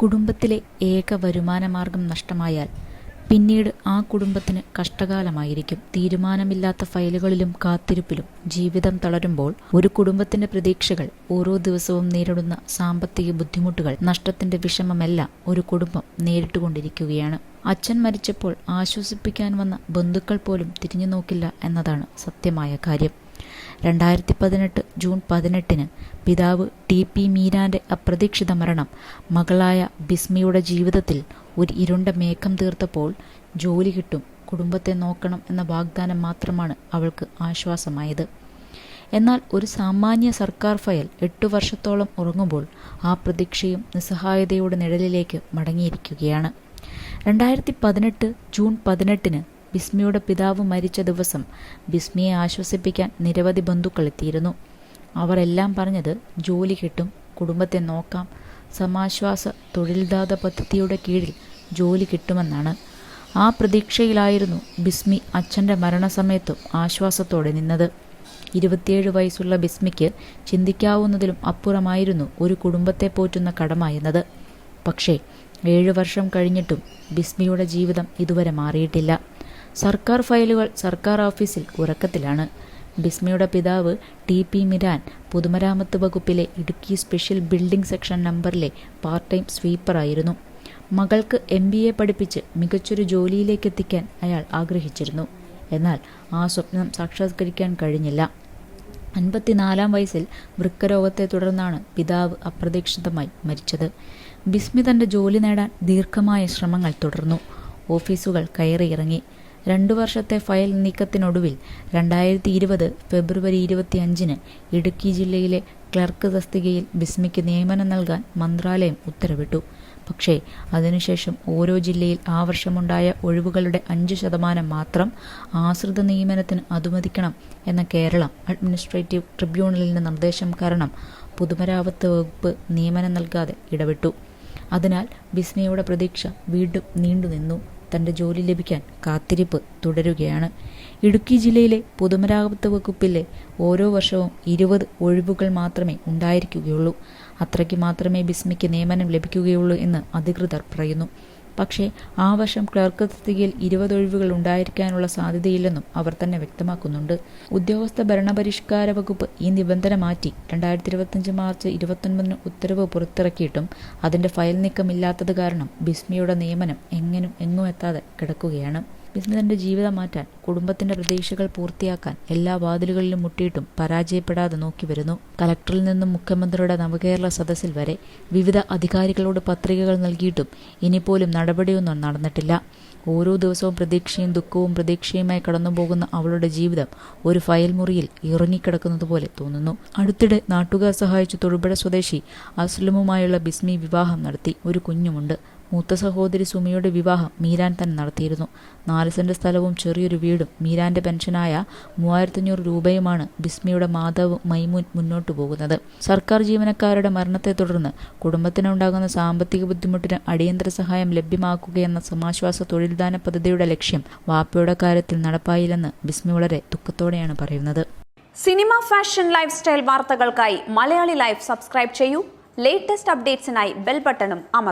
കുടുംബത്തിലെ ഏക വരുമാനമാർഗം നഷ്ടമായാൽ പിന്നീട് ആ കുടുംബത്തിന് കഷ്ടകാലമായിരിക്കും. തീരുമാനമില്ലാത്ത ഫയലുകളിലും കാത്തിരിപ്പിലും ജീവിതം തളരുമ്പോൾ ഒരു കുടുംബത്തിന്റെ പ്രതീക്ഷകൾ ഓരോ ദിവസവും നേരിടുന്ന സാമ്പത്തിക ബുദ്ധിമുട്ടുകൾ നഷ്ടത്തിന്റെ വിഷമമെല്ലാം ഒരു കുടുംബം നേരിട്ടുകൊണ്ടിരിക്കുകയാണ്. അച്ഛൻ മരിച്ചപ്പോൾ ആശ്വസിപ്പിക്കാൻ വന്ന ബന്ധുക്കൾ പോലും തിരിഞ്ഞു നോക്കില്ല എന്നതാണ് സത്യമായ കാര്യം. രണ്ടായിരത്തി പതിനെട്ട് ജൂൺ പതിനെട്ടിന് പിതാവ് ടി പി മീരാന്റെ അപ്രതീക്ഷിത മരണം മകളായ ബിസ്മിയുടെ ജീവിതത്തിൽ ഒരു ഇരുണ്ട മേഘം തീർത്തപ്പോൾ ജോലി കിട്ടും കുടുംബത്തെ നോക്കണം എന്ന വാഗ്ദാനം മാത്രമാണ് അവൾക്ക് ആശ്വാസമായത്. എന്നാൽ ഒരു സാമാന്യ സർക്കാർ ഫയൽ എട്ടു വർഷത്തോളം ഉറങ്ങുമ്പോൾ ആ പ്രതീക്ഷയും നിസ്സഹായതയുടെ നിഴലിലേക്ക് മടങ്ങിയിരിക്കുകയാണ്. രണ്ടായിരത്തി പതിനെട്ട് ജൂൺ പതിനെട്ടിന് ബിസ്മിയുടെ പിതാവ് മരിച്ച ദിവസം ബിസ്മിയെ ആശ്വസിപ്പിക്കാൻ നിരവധി ബന്ധുക്കൾ എത്തിയിരുന്നു. അവർ എല്ലാം പറഞ്ഞത് ജോലി കിട്ടും കുടുംബത്തെ നോക്കാം സമാശ്വാസ തൊഴിൽദാത പദ്ധതിയുടെ കീഴിൽ ജോലി കിട്ടുമെന്നാണ്. ആ പ്രതീക്ഷയിലായിരുന്നു ബിസ്മി അച്ഛന്റെ മരണസമയത്തും ആശ്വാസത്തോടെ നിന്നത്. ഇരുപത്തിയേഴ് വയസ്സുള്ള ബിസ്മിക്ക് ചിന്തിക്കാവുന്നതിലും അപ്പുറമായിരുന്നു ഒരു കുടുംബത്തെ പോറ്റുന്ന കടമ എന്നത് പക്ഷേ ഏഴു വർഷം കഴിഞ്ഞിട്ടും ബിസ്മിയുടെ ജീവിതം ഇതുവരെ മാറിയിട്ടില്ല. സർക്കാർ ഫയലുകൾ സർക്കാർ ഓഫീസിൽ ഉറക്കത്തിലാണ്. ബിസ്മിയുടെ പിതാവ് ടി പി മിരാൻ പൊതുമരാമത്ത് വകുപ്പിലെ ഇടുക്കി സ്പെഷ്യൽ ബിൽഡിംഗ് സെക്ഷൻ നമ്പറിലെ പാർട്ട് ടൈം സ്വീപ്പറായിരുന്നു മകൾക്ക് എം ബി എ പഠിപ്പിച്ച് മികച്ചൊരു ജോലിയിലേക്ക് എത്തിക്കാൻ അയാൾ ആഗ്രഹിച്ചിരുന്നു. എന്നാൽ ആ സ്വപ്നം സാക്ഷാത്കരിക്കാൻ കഴിഞ്ഞില്ല. അൻപത്തിനാലാം വയസ്സിൽ വൃക്കരോഗത്തെ തുടർന്നാണ് പിതാവ് അപ്രതീക്ഷിതമായി മരിച്ചത്. ബിസ്മി തന്റെ ജോലി നേടാൻ ദീർഘമായ ശ്രമങ്ങൾ തുടർന്നു. ഓഫീസുകൾ കയറിയിറങ്ങി. രണ്ടു വർഷത്തെ ഫയൽ നീക്കത്തിനൊടുവിൽ രണ്ടായിരത്തി ഇരുപത് ഫെബ്രുവരി ഇരുപത്തിയഞ്ചിന് ഇടുക്കി ജില്ലയിലെ ക്ലർക്ക് തസ്തികയിൽ ബിസ്മിക്ക് നിയമനം നൽകാൻ മന്ത്രാലയം ഉത്തരവിട്ടു. പക്ഷേ അതിനുശേഷം ഓരോ ജില്ലയിൽ ആ വർഷമുണ്ടായ ഒഴിവുകളുടെ അഞ്ച് ശതമാനം മാത്രം ആശ്രിത നിയമനത്തിന് അനുവദിക്കണം എന്ന കേരളം അഡ്മിനിസ്ട്രേറ്റീവ് ട്രിബ്യൂണലിന്റെ നിർദ്ദേശം കാരണം പൊതുമരാമത്ത് വകുപ്പ് നിയമനം നൽകാതെ ഇടപെട്ടു അതിനാൽ ബിസ്മിയുടെ പ്രതീക്ഷ വീണ്ടും നീണ്ടുനിന്നു. തന്റെ ജോലി ലഭിക്കാൻ കാത്തിരിപ്പ് തുടരുകയാണ്. ഇടുക്കി ജില്ലയിലെ പൊതുമരാമത്ത് വകുപ്പിലെ ഓരോ വർഷവും ഇരുപത് ഒഴിവുകൾ മാത്രമേ ഉണ്ടായിരിക്കുകയുള്ളൂ. അത്രയ്ക്ക് മാത്രമേ ബിസ്മിക്ക് നിയമനം ലഭിക്കുകയുള്ളൂ എന്ന് അധികൃതർ പറയുന്നു. പക്ഷേ ആ വർഷം ക്ലർക്ക് തസ്തികയിൽ ഇരുപത് ഒഴിവുകൾ ഉണ്ടായിരിക്കാനുള്ള സാധ്യതയില്ലെന്നും അവർ തന്നെ വ്യക്തമാക്കുന്നുണ്ട്. ഉദ്യോഗസ്ഥ ഭരണപരിഷ്കാര വകുപ്പ് ഈ നിബന്ധന മാറ്റി രണ്ടായിരത്തി ഇരുപത്തിയഞ്ച് മാർച്ച് ഇരുപത്തൊൻപതിന് ഉത്തരവ് പുറത്തിറക്കിയിട്ടും അതിന്റെ ഫയൽ നീക്കമില്ലാത്തത് കാരണം ബിസ്മിയുടെ നിയമനം എങ്ങനും എങ്ങും എത്താതെ കിടക്കുകയാണ്. ബിസ്മി തന്റെ ജീവിതം മാറ്റാൻ കുടുംബത്തിന്റെ പ്രതീക്ഷകൾ പൂർത്തിയാക്കാൻ എല്ലാ വാതിലുകളിലും മുട്ടിയിട്ടും പരാജയപ്പെടാതെ നോക്കി വരുന്നു. കലക്ടറിൽ നിന്നും മുഖ്യമന്ത്രിയുടെ നവകേരള സദസ്സിൽ വരെ വിവിധ അധികാരികളോട് പത്രികകൾ നൽകിയിട്ടും ഇനിപ്പോലും നടപടിയൊന്നും നടന്നിട്ടില്ല. ഓരോ ദിവസവും പ്രതീക്ഷയും ദുഃഖവും പ്രതീക്ഷയുമായി കടന്നുപോകുന്ന അവളുടെ ജീവിതം ഒരു ഫയൽ മുറിയിൽ ഇറങ്ങിക്കിടക്കുന്നത് പോലെ തോന്നുന്നു. അടുത്തിടെ നാട്ടുകാർ സഹായിച്ചു തൊടുപുഴ സ്വദേശി അസ്ലമുമായുള്ള ബിസ്മി വിവാഹം നടത്തി ഒരു കുഞ്ഞുമുണ്ട്. മൂത്ത സഹോദരി സുമിയുടെ വിവാഹം മീരാൻ തന്നെ നടത്തിയിരുന്നു. നാല് സെന്റ് സ്ഥലവും ചെറിയൊരു വീടും മീരാന്റെ പെൻഷനായ മൂവായിരത്തഞ്ഞൂറ് രൂപയുമാണ് ബിസ്മിയുടെ മാതാവ് മൈമൂൻ മുന്നോട്ടു പോകുന്നത്. സർക്കാർ ജീവനക്കാരുടെ മരണത്തെ തുടർന്ന് കുടുംബത്തിനുണ്ടാകുന്ന സാമ്പത്തിക ബുദ്ധിമുട്ടിന് അടിയന്തര സഹായം ലഭ്യമാക്കുകയെന്ന സമാശ്വാസ തൊഴിൽദാന പദ്ധതിയുടെ ലക്ഷ്യം വാപ്പയുടെ കാര്യത്തിൽ നടപ്പായില്ലെന്ന് ബിസ്മി വളരെ ദുഃഖത്തോടെയാണ് പറയുന്നത്. സിനിമ ഫാഷൻ ലൈഫ് സ്റ്റൈൽ വാർത്തകൾക്കായി മലയാളി ലൈഫ് സബ്സ്ക്രൈബ് ചെയ്യൂ. ലേറ്റസ്റ്റ് അപ്ഡേറ്റ്സിനായി ബെൽ ബട്ടണും അമർ